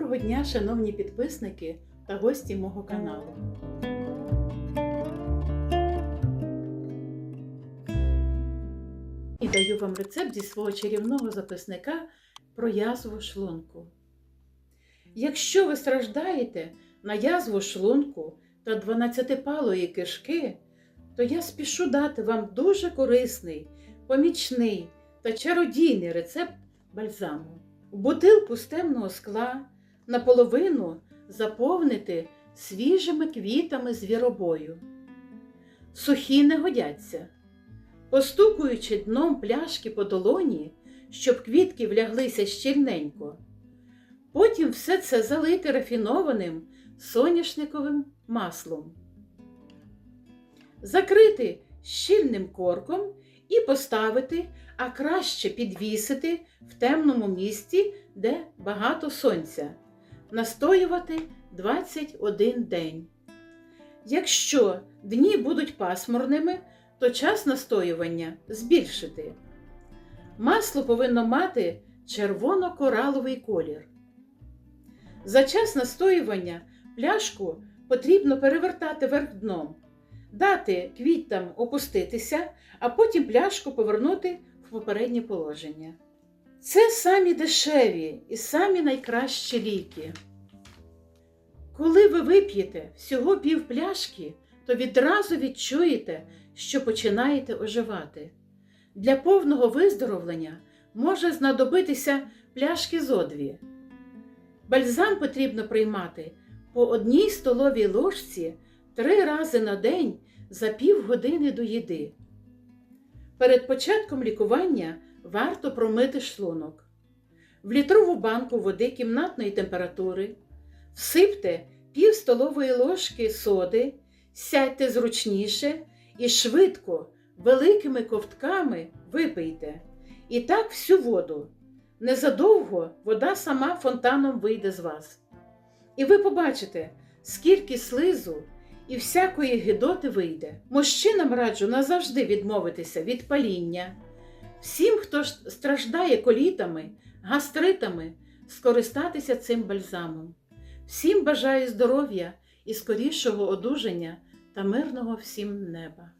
Доброго дня, шановні підписники та гості мого каналу. І даю вам рецепт зі свого чарівного записника про язву шлунку. Якщо ви страждаєте на язву шлунку та 12-палої кишки, то я спішу дати вам дуже корисний, помічний та чародійний рецепт бальзаму. Бутилку з темного скла наполовину заповнити свіжими квітами звіробою. Сухі не годяться. Постукуючи дном пляшки по долоні, щоб квітки вляглися щільненько. Потім все це залити рафінованим соняшниковим маслом. Закрити щільним корком і поставити, а краще підвісити в темному місці, де багато сонця, настоювати 21 день. Якщо дні будуть пасмурними, то час настоювання збільшити. Масло повинно мати червоно-кораловий колір. За час настоювання пляшку потрібно перевертати вверх дном, дати квітам опуститися, а потім пляшку повернути в попереднє положення. Це самі дешеві і самі найкращі ліки. Коли ви вип'єте всього пів пляшки, то відразу відчуєте, що починаєте оживати. Для повного виздоровлення може знадобитися пляшки зо дві. Бальзам потрібно приймати по одній столовій ложці три рази на день за півгодини до їди. Перед початком лікування варто промити шлунок. В літрову банку води кімнатної температури всипте пів столової ложки соди, сядьте зручніше і швидко, великими ковтками випийте. І так всю воду. Незадовго вода сама фонтаном вийде з вас. І ви побачите, скільки слизу і всякої гидоти вийде. Мужчинам раджу назавжди відмовитися від паління. Всім, хто страждає колітами, гастритами, скористатися цим бальзамом. Всім бажаю здоров'я і скорішого одужання та мирного всім неба.